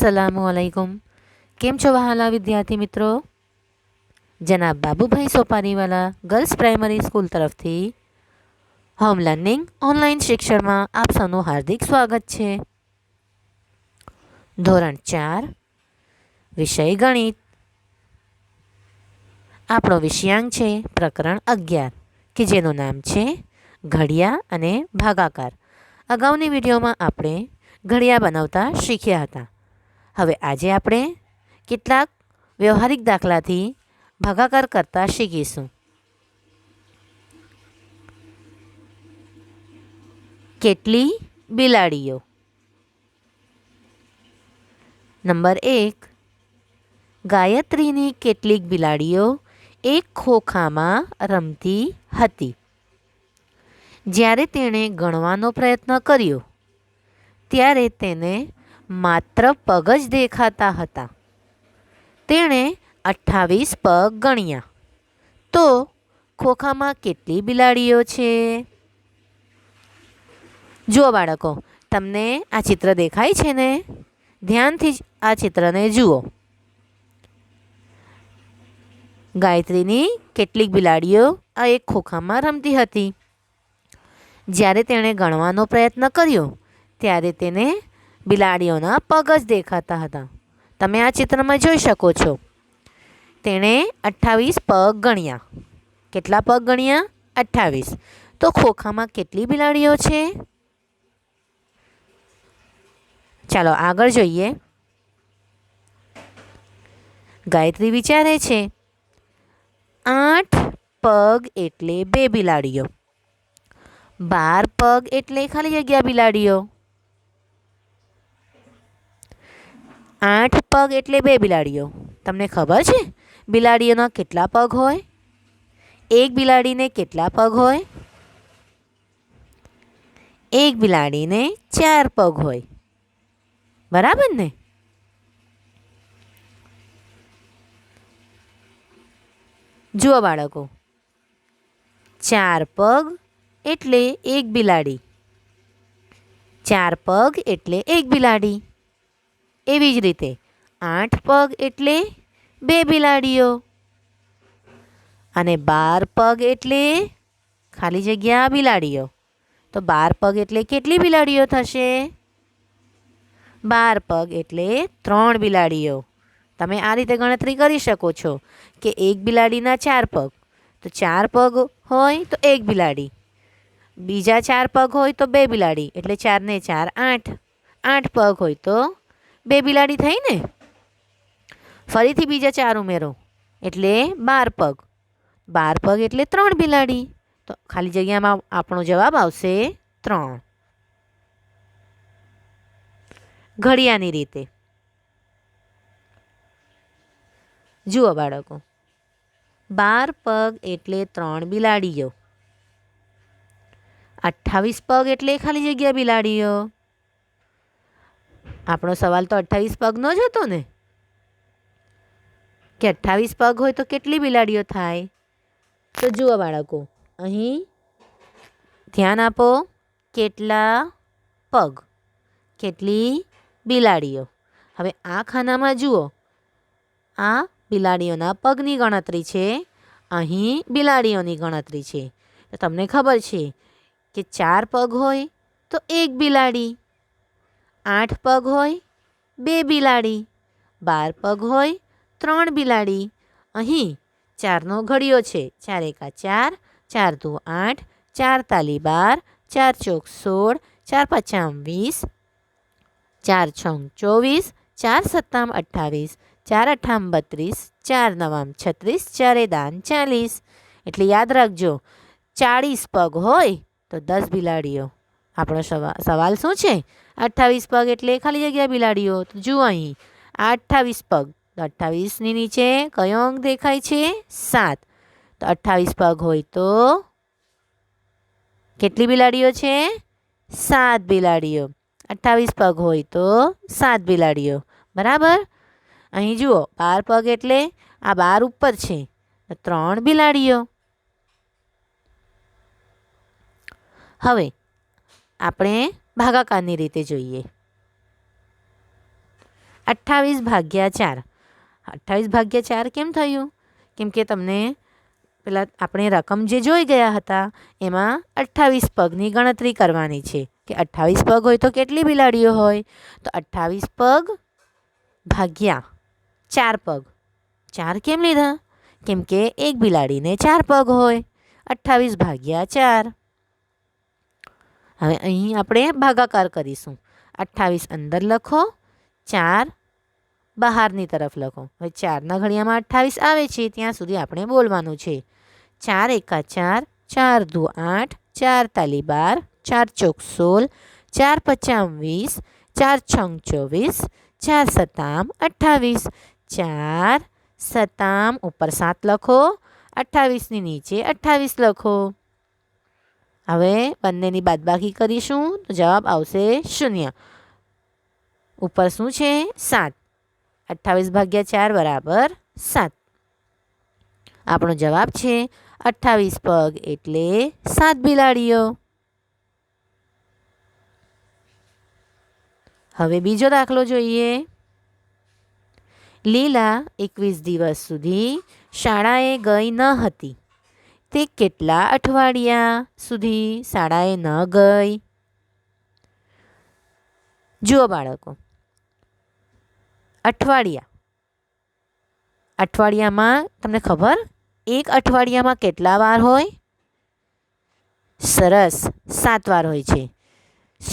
અસલામુ અલૈકુમ કેમ છો વહાલા વિદ્યાર્થી મિત્રો? જનાબ Babubhai Sopariwala girls primary school તરફથી હોમ લર્નિંગ ઓનલાઈન શિક્ષણમાં આપ સૌનું હાર્દિક સ્વાગત છે. ધોરણ ચાર, વિષય ગણિત. આપણો વિષયાંક છે પ્રકરણ અગિયાર, કે જેનું નામ છે ઘડિયા અને ભાગાકાર. અગાઉની વિડીયોમાં આપણે ઘડિયા બનાવતા શીખ્યા હતા. હવે આજે આપણે કેટલાક વ્યવહારિક દાખલાથી ભાગાકાર કરતા શીખીશું. કેટલી બિલાડીઓ? નંબર એક, ગાયત્રીની કેટલીક બિલાડીઓ એક ખોખામાં રમતી હતી. જ્યારે તેણે ગણવાનો પ્રયત્ન કર્યો, ત્યારે તેને માત્ર પગ જ દેખાતા હતા. તેણે અઠ્ઠાવીસ પગ ગણ્યા. તો ખોખામાં કેટલી બિલાડીઓ છે? જુઓ બાળકો, તમને આ ચિત્ર દેખાય છે ને? ધ્યાનથી જ આ ચિત્રને જુઓ. ગાયત્રીની કેટલીક બિલાડીઓ આ એક ખોખામાં રમતી હતી. જ્યારે તેણે ગણવાનો પ્રયત્ન કર્યો, ત્યારે તેને બિલાડીઓના પગ જ દેખાતા હતા. તમે આ ચિત્રમાં જોઈ શકો છો. તેણે અઠ્ઠાવીસ પગ ગણ્યા. કેટલા પગ ગણ્યા? અઠ્ઠાવીસ. તો ખોખામાં કેટલી બિલાડીઓ છે? ચાલો આગળ જોઈએ. ગાયત્રી વિચારે છે, આઠ પગ એટલે બે બિલાડીઓ. બાર પગ એટલે ખાલી જગ્યા બિલાડીઓ. આઠ પગ એટલે બે બિલાડીઓ. તમને ખબર છે? બિલાડીઓના કેટલા પગ હોય? એક બિલાડીને કેટલા પગ હોય? એક બિલાડીને ચાર પગ હોય. બરાબર ને? જુઓ બાળકો. ચાર પગ એટલે એક બિલાડી. ચાર પગ એટલે એક બિલાડી. એવી જ રીતે આઠ પગ એટલે બે બિલાડીઓ અને બાર પગ એટલે ખાલી જગ્યા બિલાડીઓ. તો બાર પગ એટલે કેટલી બિલાડીઓ થશે? બાર પગ એટલે ત્રણ બિલાડીઓ. તમે આ રીતે ગણતરી કરી શકો છો કે એક બિલાડીના ચાર પગ. તો ચાર પગ હોય તો એક બિલાડી. બીજા ચાર પગ હોય તો બે બિલાડી. એટલે ચારને ચાર આઠ. આઠ પગ હોય તો બે બિલાડી થઈ ને ફરીથી બીજા ચાર ઉમેરો. એટલે બાર પગ. બાર પગ એટલે ત્રણ બિલાડી. તો ખાલી જગ્યામાં આપણો જવાબ આવશે ત્રણ. ઘડિયાની રીતે. જુઓ બાળકો. બાર પગ એટલે ત્રણ બિલાડીઓ. અઠ્ઠાવીસ પગ એટલે ખાલી જગ્યા બિલાડીઓ. આપણો સવાલ તો અઠ્ઠાવીસ પગનો જ હતો ને? કે અઠ્ઠાવીસ પગ હોય તો કેટલી બિલાડીઓ થાય? તો જુઓ બાળકો, અહીં ધ્યાન આપો, કેટલા પગ, કેટલી બિલાડીઓ. હવે આ ખાનામાં જુઓ, આ બિલાડીઓના પગની ગણતરી છે, અહીં બિલાડીઓની ગણતરી છે. તમને ખબર છે કે ચાર પગ હોય તો એક બિલાડી. આઠ પગ હોય, બે બિલાડી, બાર પગ હોય, ત્રણ બિલાડી. અહીં ચારનો ઘડિયો છે. ચાર એકા ચાર ચાર દુ આઠ, ચાર તાલી બાર, ચાર ચોક સોળ, ચાર પચામ વીસ, ચાર છંગ ચોવીસ, ચાર સત્તામ અઠ્ઠાવીસ, ચાર અઠ્ઠામ બત્રીસ, ચાર નવામ છત્રીસ, ચારે દાન ચાલીસ. એટલે યાદ રાખજો, ચાળીસ પગ હોય તો દસ બિલાડીઓ. આપણો સવાલ શું છે? અઠ્ઠાવીસ પગ એટલે ખાલી જગ્યા બિલાડીઓ. જુઓ અહીં. અઠ્ઠાવીસ પગ. તો અઠ્ઠાવીસની નીચે કયો અંક દેખાય છે? સાત. તો અઠ્ઠાવીસ પગ હોય તો કેટલી બિલાડીઓ છે? સાત બિલાડીઓ. અઠ્ઠાવીસ પગ હોય તો સાત બિલાડીઓ. બરાબર? અહીં જુઓ. બાર પગ એટલે આ બાર ઉપર છે. ત્રણ બિલાડીઓ. હવે આપણે ભાગાકારની રીતે જોઈએ. અઠ્ઠાવીસ ભાગ્યા ચાર. અઠ્ઠાવીસ ભાગ્યા ચાર કેમ થયું? કેમ કે તમને પેલા આપણે રકમ જે જોઈ ગયા હતા, એમાં અઠ્ઠાવીસ પગની ગણતરી કરવાની છે. કે અઠ્ઠાવીસ પગ હોય તો કેટલી બિલાડીઓ હોય? તો અઠ્ઠાવીસ પગ ભાગ્યા ચાર પગ. ચાર કેમ લીધા? કેમ કે એક બિલાડીને ચાર પગ હોય. અઠ્ઠાવીસ ભાગ્યા ચાર. હવે અહીં આપણે ભાગાકાર કરીશું. અઠ્ઠાવીસ અંદર લખો, ચાર બહારની તરફ લખો. હવે ચારના ઘડિયામાં અઠ્ઠાવીસ આવે છે, ત્યાં સુધી આપણે બોલવાનું છે. ચાર એકા ચાર ચાર દુ આઠ, ચાર તાલી બાર, ચાર ચોક સોળ, ચાર પચામ વીસ ચાર છંગ ચોવીસ, ચાર સતામ અઠ્ઠાવીસ. ચાર સતામ ઉપર સાત લખો, અઠ્ઠાવીસની નીચે અઠ્ઠાવીસ લખો. હવે બંનેની બાદબાકી કરીશું. તો જવાબ આવશે શૂન્ય. ઉપર શું છે? સાત. અઠ્ઠાવીસ ભાગ્યા ચાર બરાબર સાત. આપણો જવાબ છે અઠ્ઠાવીસ પગ એટલે સાત બિલાડીઓ. હવે બીજો દાખલો જોઈએ. લીલા એકવીસ દિવસ સુધી શાળાએ ગઈ ન હતી. તે કેટલા અઠવાડિયા સુધી શાળાએ ન ગઈ? જુઓ બાળકો. અઠવાડિયા. અઠવાડિયામાં તમને ખબર? એક અઠવાડિયામાં કેટલા વાર હોય? સરસ. સાત વાર હોય છે.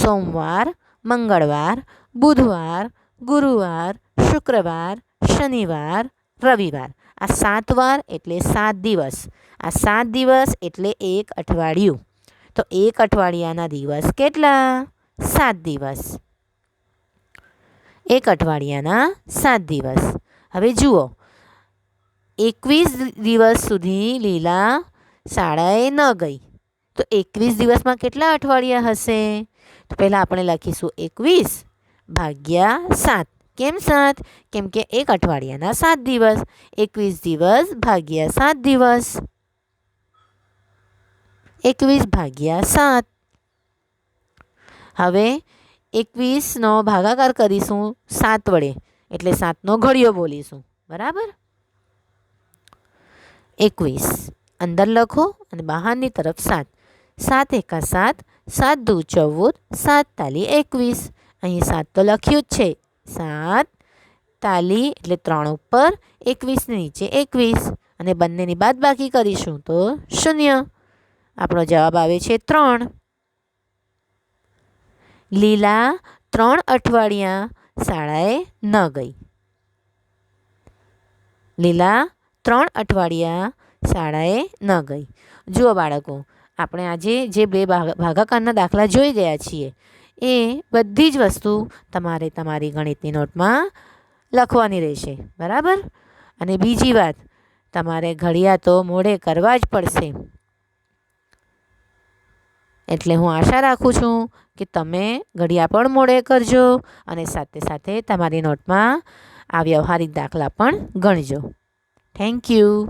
સોમવાર, મંગળવાર, બુધવાર, ગુરુવાર, શુક્રવાર, શનિવાર રવિવાર. આ સાત વાર એટલે સાત દિવસ. આ સાત દિવસ એટલે એક અઠવાડિયું. તો એક અઠવાડિયાના દિવસ કેટલા? સાત દિવસ. એક અઠવાડિયાના સાત દિવસ. હવે જુઓ. એકવીસ દિવસ સુધી લીલા શાળાએ ન ગઈ. તો એકવીસ દિવસમાં કેટલા અઠવાડિયા હશે? તો પહેલાં આપણે લખીશું એકવીસ ભાગ્યા સાત. કેમ સાત? કેમ કે એક અઠવાડિયાના સાત દિવસ. એકવીસ દિવસ ભાગ્યા સાત દિવસ. એકવીસ ભાગ્યા સાત. હવે એકવીસનો ભાગાકાર કરીશું સાત વડે. એટલે સાતનો ઘડિયો બોલીશું. બરાબર? એકવીસ. અંદર લખો અને બહારની તરફ સાત. સાત એકા સાત સાત દુ ચૌદ, સાત તાલી એકવીસ. અહીં સાત તો લખ્યું જ છે. સાત, તાલી એટલે ત્રણ ઉપર એકવીસની નીચે એકવીસ. અને બંનેની બાદ બાકી કરીશું તો શૂન્ય. આપણો જવાબ આવે છે ત્રણ. લીલા ત્રણ અઠવાડિયા શાળાએ ન ગઈ. લીલા ત્રણ અઠવાડિયા શાળાએ ન ગઈ. જુઓ બાળકો, આપણે આજે જે બે ભાગાકારના દાખલા જોઈ ગયા છીએ એ બધી જ વસ્તુ તમારે તમારી ગણિતની નોટમાં લખવાની રહેશે. બરાબર? અને બીજી વાત, તમારે ઘડિયા તો મોડે કરવા જ પડશે. એટલે હું આશા રાખું છું કે તમે ઘડિયા પણ મોડે કરજો અને સાથે સાથે તમારી નોટમાં આ વ્યવહારિક દાખલા પણ ગણજો. Thank you